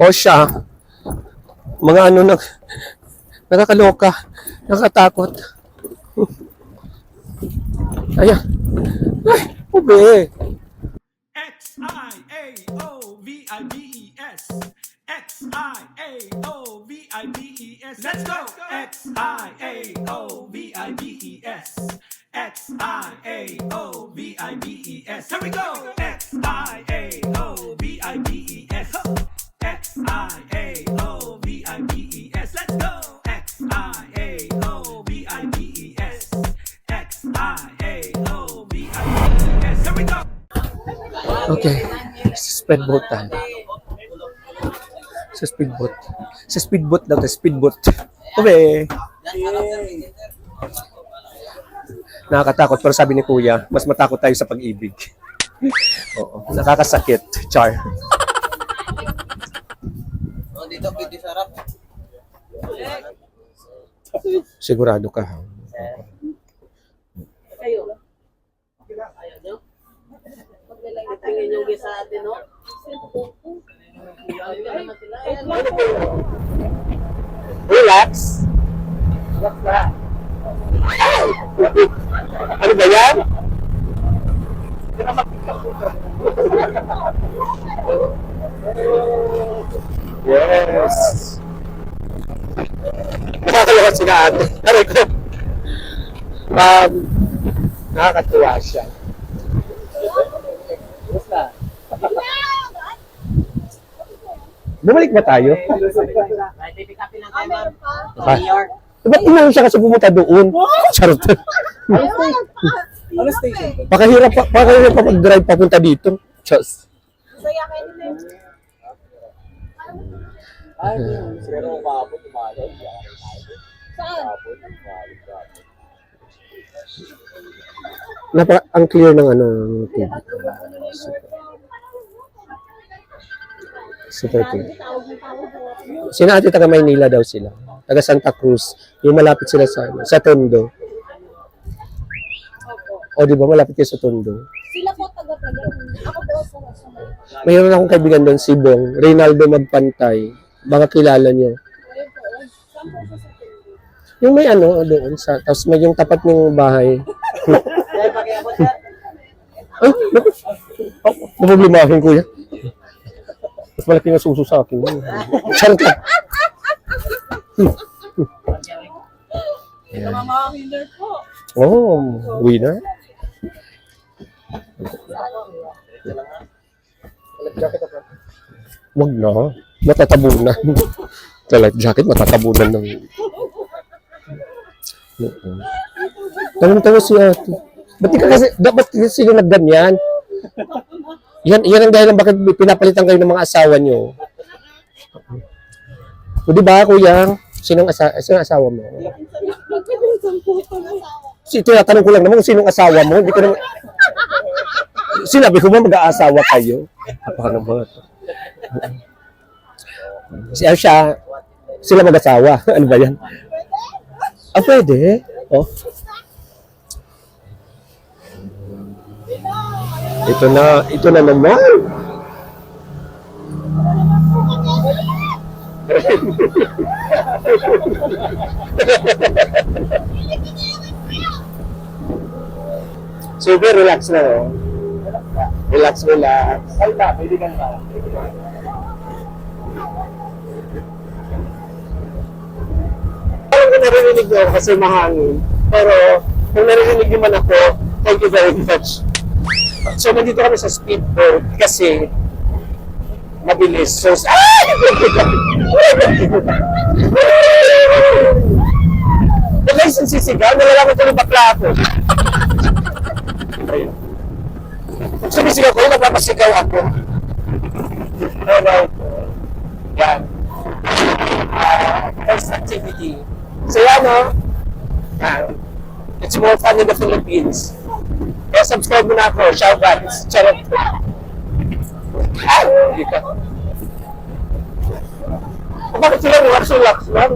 O siya, mga ano nag, nakakaloka, nakatakot. Ayan. Ay, ube. X I A O V I B E S. X I A O V I B E S. Let's go. X I A O V I B E S. X I A O V I B E S. Here we go. Okay. Sa speedboat tayo. Sa speedboat. Sa speedboat daw, sa speedboat. Ube. Nakakatakot pero sabi ni Kuya, mas matakot tayo sa pag-ibig. Oo, nakakasakit. Char. Oh, dito pwede sarap. Sigurado ka. ha? Kayo. Ayaw nyo? Tingin yung sa atin, no? Relax. Ano ba yan? Yes. Nakakalawa sila ate. Aray ko. Um, nakakatuwa siya. Bumalik ba tayo? Kayo. Ah. New York. Ba't inayon siya kasi pumunta doon? Charot. Ano station? Pakahirap pa, pakahirap pa mag-drive papunta dito. Ay, siguro umabot, umabot. Saan? Napaka, ang clear ng ano, ng TV. Super. Super clear. Sina ate taga Maynila daw sila. Taga Santa Cruz. Yung malapit sila sa, ano, sa Tondo. O di ba malapit kayo sa Tondo? Sila po taga-taga. Ako po sa Mayroon akong kaibigan doon, si Bong. Reynaldo Magpantay. Baka kilala niyo. Yung may ano doon sa, tapos may yung tapat ng bahay. Ay, naku. Oh, naproblemahin ko yan. Mas malaki na suso sa akin. Charot lang. Ito mga winner po. Oh, winner. Wag na. Matatabunan. Sa life jacket, matatabunan ng... Oo. Tanong-tawa si ate. Ba't ka kasi, dapat sila nagganyan? Yan, yan ang dahilan bakit pinapalitan kayo ng mga asawa nyo. O di ba, kuya? Sinong, asa, sinong asawa mo? Si tinatanong ko lang naman sinong asawa mo. Hindi ko naman... Sinabi ko ba mag-aasawa kayo? Napaka naman. Siya, siya, sila mag-asawa. Ano ba yan? Ah, pwede. Oh. Ito na, ito na naman. Super relax na, oh. Relax, relax. Na, pwede ka na. Parang kung naririnig niyo ako kasi mahangin. Pero kung naririnig niyo man ako, thank you very much. So nandito kami sa speedboat kasi mabilis. So, ah! Huwag kayo sisisigaw, nalala ko tuloy bakla ako. Ayun. Sumisigaw ko, nagpapasigaw ako. Alright. Yan. Ah, first activity. So yan, no? Ah, it's more fun in the Philippines. Subscribe mo na ako. Shout out. Charot. Ah, hindi ka. O, bakit sila lang?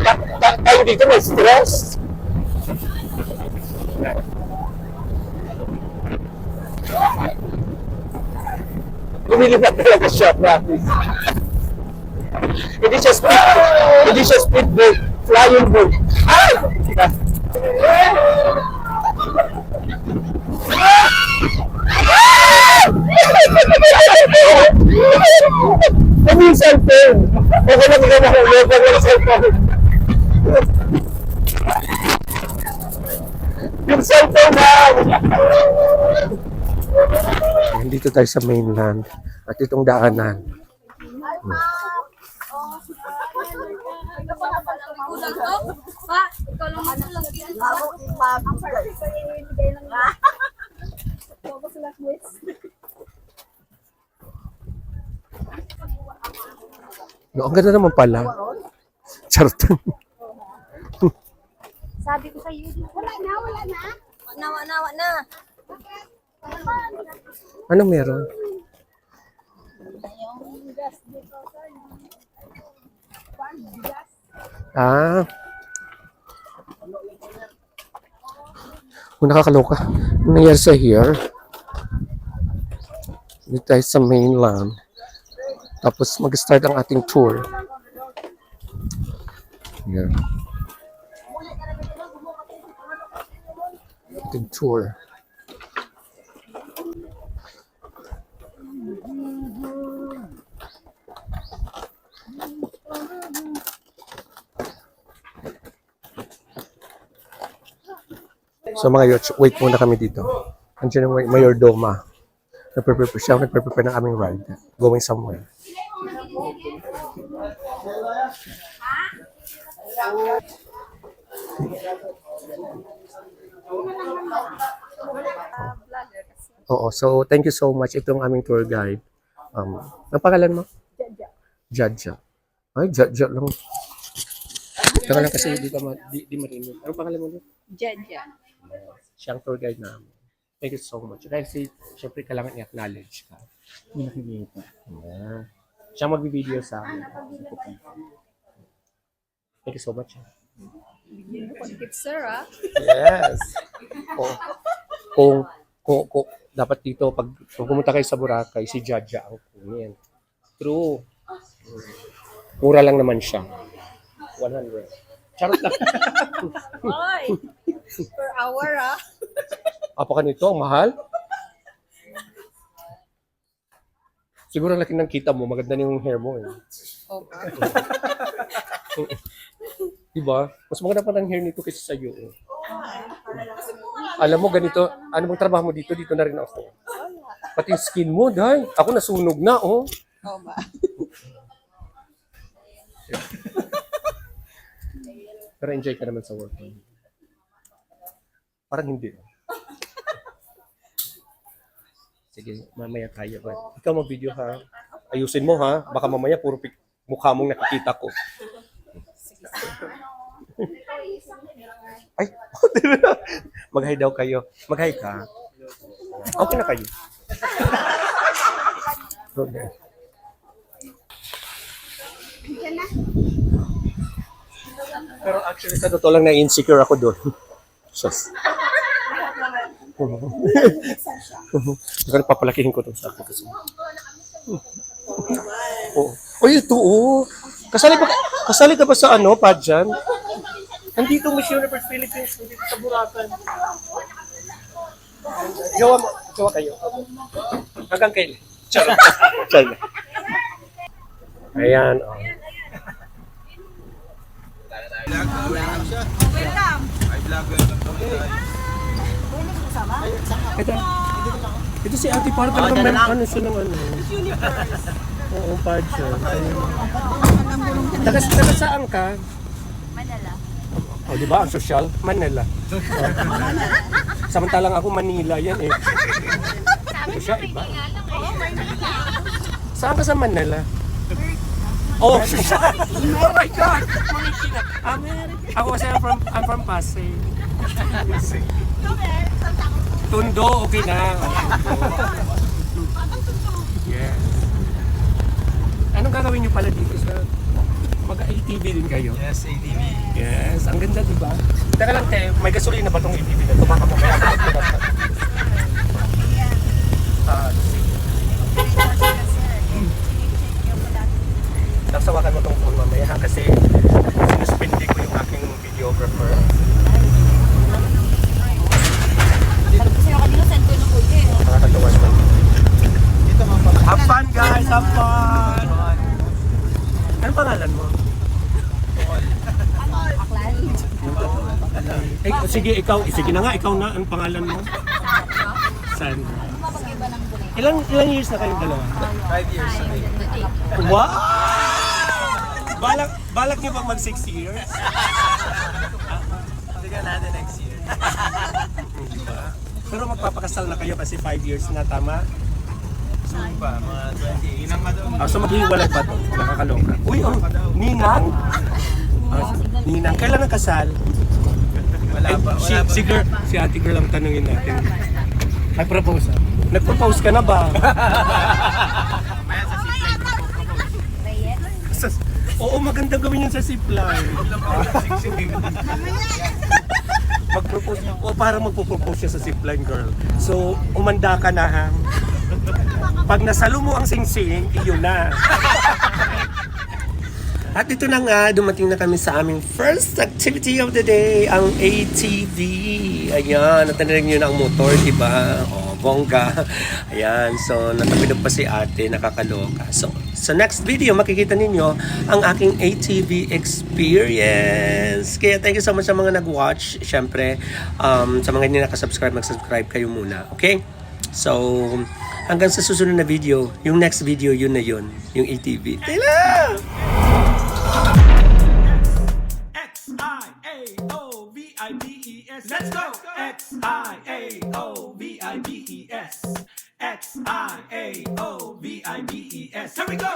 Ta- ta- tayo dito may stress. Lumilipat talaga siya, promise. Hindi siya speed, hindi siya speedboat, flying boat. Ay! Ano yung cellphone? Okay lang ka mahulog, wag yung cellphone. Yung cellphone na! Nandito tayo sa mainland at itong daanan. Pa, ikaw lang ano lang yan. Ako, Ang perfect ko yung ibigay lang na. Tapos sila quiz. No, ang ganda naman pala. Charot. Sabi ko sa iyo, wala na, wala na. Nawa, nawa na. ano meron? Ah. Kung nakakaloka. Ano nangyari sa here? Dito tayo sa mainland. Tapos mag-start ang ating tour. Here. Ating tour. So mga yots, wait muna kami dito. Andiyan may- Mayor Doma. Nagpe-prepare siya, nagpe-prepare ng aming ride. Going somewhere. Oo, so thank you so much. Ito ang aming tour guide. Um, ang pangalan mo? Jaja. Jadja. Ay, Jadja lang. Teka lang kasi di, ka ma, di, di marinig. Anong pangalan mo? Jaja. Siyang tour guide namin. Thank you so much. Dahil si, syempre kailangan i-acknowledge ka. Hindi nakikita. Yeah. Siya magbi-video sa amin. Thank you so much. Tip, sir, ah. Yes. kung, kung, kung, kung, dapat dito, pag, kung pumunta kayo sa Boracay, si Jaja ang kunin. True. Mura lang naman siya. 100. Charot lang. Ay! Per hour, ah. Apa ka nito? Ang mahal? Siguro ang laki ng kita mo, maganda na yung hair mo eh. diba? Mas maganda pa ng hair nito kaysa sa iyo. eh. Alam mo, ganito, ano bang trabaho mo dito? Dito na rin ako. Pati yung skin mo, dahil ako nasunog na, oh. Oo ba? Pero enjoy ka naman sa work. mo. Parang hindi. Sige, mamaya tayo. ba? Ikaw mag-video ha. Ayusin mo ha. Baka mamaya puro pic- mukha mong nakikita ko. Ay, mag-hi daw kayo. Mag-hi ka. Okay na kayo. Okay. Pero actually, sa totoo lang na-insecure ako doon. Sus. Baka papalakihin ko itong sabi ko. Oo. Oh, ito oh. Kasali ba, kasali ka ba sa ano, pageant? Nandito Miss Universe Philippines, nandito sa Buracan. Jowa mo, jowa kayo. Hanggang kailan? Charot. Charot. Ayan, oh. Ito, ito si Ate para talagang may ano siya ng ano. Oo, pageant. Taga, taga saan ka? Manila. O, di ba? Ang social? Manila. Samantalang ako Manila, yan eh. Sabi siya, iba. Saan ka sa Manila? Oh, oh my God! Manila. America. Ako kasi I'm from, I'm from Pasay. Tundo, okay na. Yes. Anong gagawin niyo pala dito sa mag-ATV din kayo? Yes, ATV. Yes, ang ganda, di ba? Teka lang, te, may gasolina ba itong ATV na ito? Baka mamaya Ah, sige. Nasa wakas kasi sinuspindi ko yung aking videographer. Kasi kanina send ko yung kuya. Nakakatawa naman. Have fun guys! Have fun! Ano pangalan mo? Aklan. Eh, sige, ikaw. Sige na nga, ikaw na. Ang pangalan mo? San? Mapag-iba ng bulay. Ilang ilang years na kayong dalawa? Five years. Wow! Balak, balak niyo bang mag 6 years? Tignan natin next year. Diba? Pero magpapakasal na kayo kasi 5 years na, tama? Soon pa, mga 20. Inang ka daw. Ah, so maghiwalay pa to? Nakakaloka. Uy, oh, Ninang! Ah, Ninang, kailan ang kasal? Wala pa, si, pa. si, girl, si ate girl ang tanungin natin. Ay, propose ah. Nag-propose ka na ba? Sa- Oo, maganda gawin yan sa zipline. Mag-propose. O para magpo-propose siya sa zipline girl. So, umanda ka na ha. Pag nasalo mo ang singsing, iyon na. At ito na nga, dumating na kami sa aming first activity of the day, ang ATV. Ayan, natanirig nyo na ang motor, di ba? O, bongga. Ayan, so natabilog pa si ate, nakakaloka. So, sa next video, makikita ninyo ang aking ATV experience. Kaya thank you so much sa mga nag-watch. Siyempre, um, sa mga hindi nakasubscribe, mag-subscribe kayo muna. Okay? So, hanggang sa susunod na video, yung next video, yun na yun. Yung ATV. Tila! S. Let's go. X I A O V I B E S. X I A O V I B E S. Here we go.